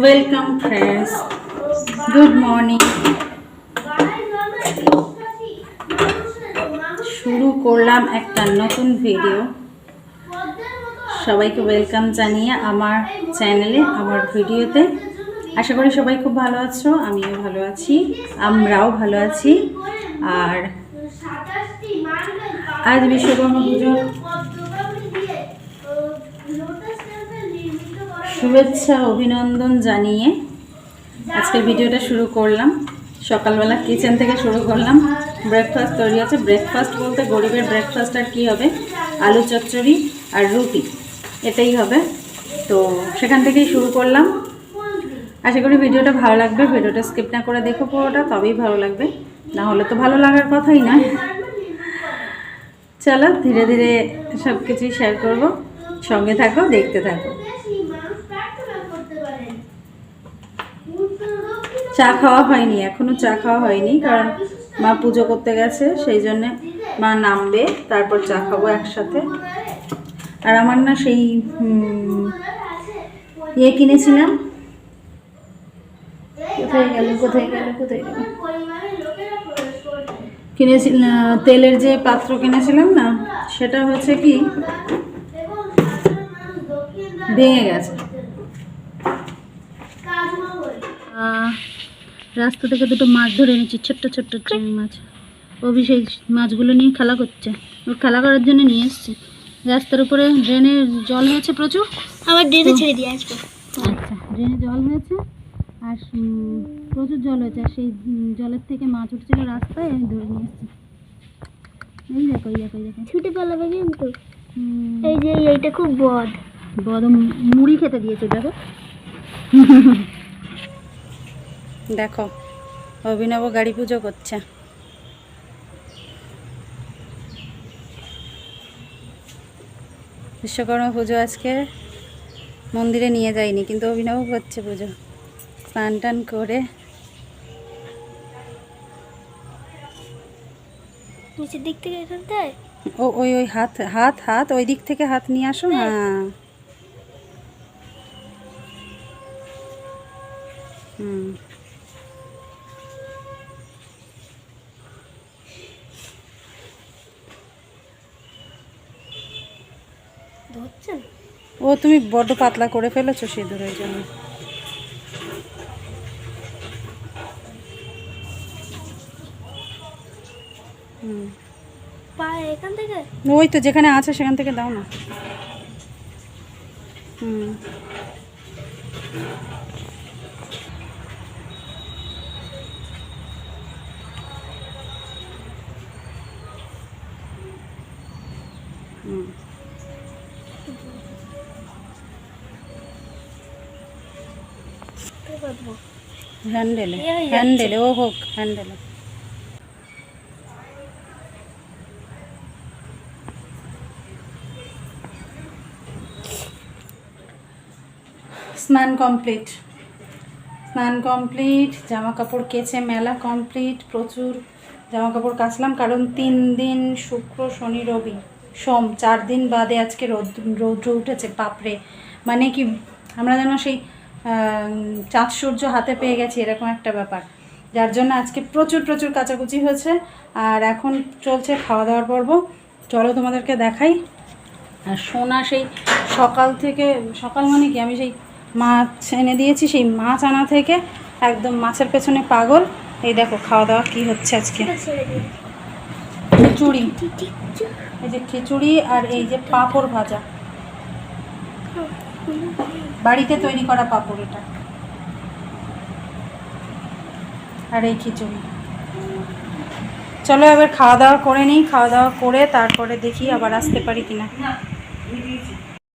Welcome friends good morning শুরু করলাম একটা নতুন ভিডিও সবাইকে ওয়েলকাম জানিয়ে আমার চ্যানেলে আমার ভিডিওতে আশা করি সবাই খুব ভালো আছো, আমিও ভালো আছি, আমরাও ভালো আছি। আর আজ বিশ্বকর্মা পুজোর শুভেচ্ছা, অভিনন্দন জানিয়ে আজকের ভিডিওটা শুরু করলাম। সকালবেলা কিচেন থেকে শুরু করলাম। ব্রেকফাস্ট তৈরি আছে। ব্রেকফাস্ট বলতে গরিবের ব্রেকফাস্ট আর কী হবে? আলু চচ্চড়ি আর রুটি। এটাই হবে। তো সেখান থেকেই শুরু করলাম। আশা করি ভিডিওটা ভালো লাগবে। ভিডিওটা স্কিপ না করে দেখো পুরোটা, তবেই ভালো লাগবে। না হলে তো ভালো লাগার কথাই নয় চলো, ধীরে ধীরে সব কিছুই শেয়ার করব। সঙ্গে থাকো, দেখতে থাকো। চা খাওয়া হয়নি, এখনও চা খাওয়া হয়নি, কারণ মা পুজো করতে গেছে, সেই জন্যে মা নামবে, তারপর চা খাব একসাথে। আর আমার না সেই ইয়ে কিনেছিলাম। কোথায় গেল কোথায় গেল কোথায় গেল? কিনেছিলাম তেলের যে পাত্র কিনেছিলাম না, সেটা হচ্ছে কি, ভেঙে গেছে। রাস্তা থেকে দুটো মাছ ধরে এনেছি ছোট্ট ছোট্ট চিংড়ি মাছ। অভি সেই মাছগুলো নিয়ে খেলা করছে। ওর খেলা করার জন্য নিয়ে এসছে। রাস্তার উপরে ড্রেনে জল হয়েছে প্রচুর। আবার ড্রেনে ছেড়ে দিয়ে আসব। আচ্ছা ড্রেনে জল হয়েছে আর প্রচুর জল হয়েছে। আর সেই জলের থেকে মাছ উঠছিল রাস্তায় আমি ধরে নিয়ে এসছি। এই দেখো এই দেখো এই দেখো। ছুটে পালাবে কিন্তু। এই যে এইটা খুব বদ বড় মুড়ি খেতে দিয়েছে দেখো। দেখো অভিনব গাড়ি পুজো করছে। বিশ্বকর্মা পুজো আজকে মন্দিরে নিয়ে যায়নি কিন্তু অভিনব করছে পুজো। স্নান টান করে। নিচের দিক থেকে ও ওই ওই হাত হাত হাত ওই দিক থেকে হাত নিয়ে আসো হ্যাঁ। হুম। ও তুমি বড্ড পাতলা করে ফেলেছো সিঁদুরের জন্য। হুম। থেকে? ওই তো যেখানে আছে সেখান থেকে দাও না। হুম। হুম। হ্যান্ডেলে হয়ে। হ্যান্ডেলে ও হোক হ্যান্ডেলে স্নান কমপ্লিট স্নান কমপ্লিট জামা কাপড় কেচে মেলা কমপ্লিট প্রচুর জামা কাপড় কাচলাম কারণ তিন দিন শুক্র শনি রবি সোম চার দিন বাদে আজকে রৌদ্র রৌদ্র উঠেছে বাপরে। মানে কি আমরা যেন সেই চাঁদ সূর্য হাতে পেয়ে গেছি, এরকম একটা ব্যাপার। যার জন্য আজকে প্রচুর প্রচুর কাচাকুচি হয়েছে। আর এখন চলছে খাওয়া দাওয়ার পর্ব। চলো তোমাদেরকে দেখাই। আর সোনা সেই সকাল থেকে, সকাল মানে কি? আমি সেই মাছ এনে দিয়েছি, সেই মাছ আনা থেকে একদম মাছের পেছনে পাগল। এই দেখো খাওয়া দাওয়া কি হচ্ছে আজকে। খিচুড়ি। এই যে খিচুড়ি আর এই যে পাঁপড় ভাজা। বাড়িতে তৈরি করা পাঁপড় এটা। আর এই খিচুড়ি। চলো এবার খাওয়া দাওয়া করে নিই, খাওয়া দাওয়া করে তারপরে দেখি আবার আসতে পারি কিনা।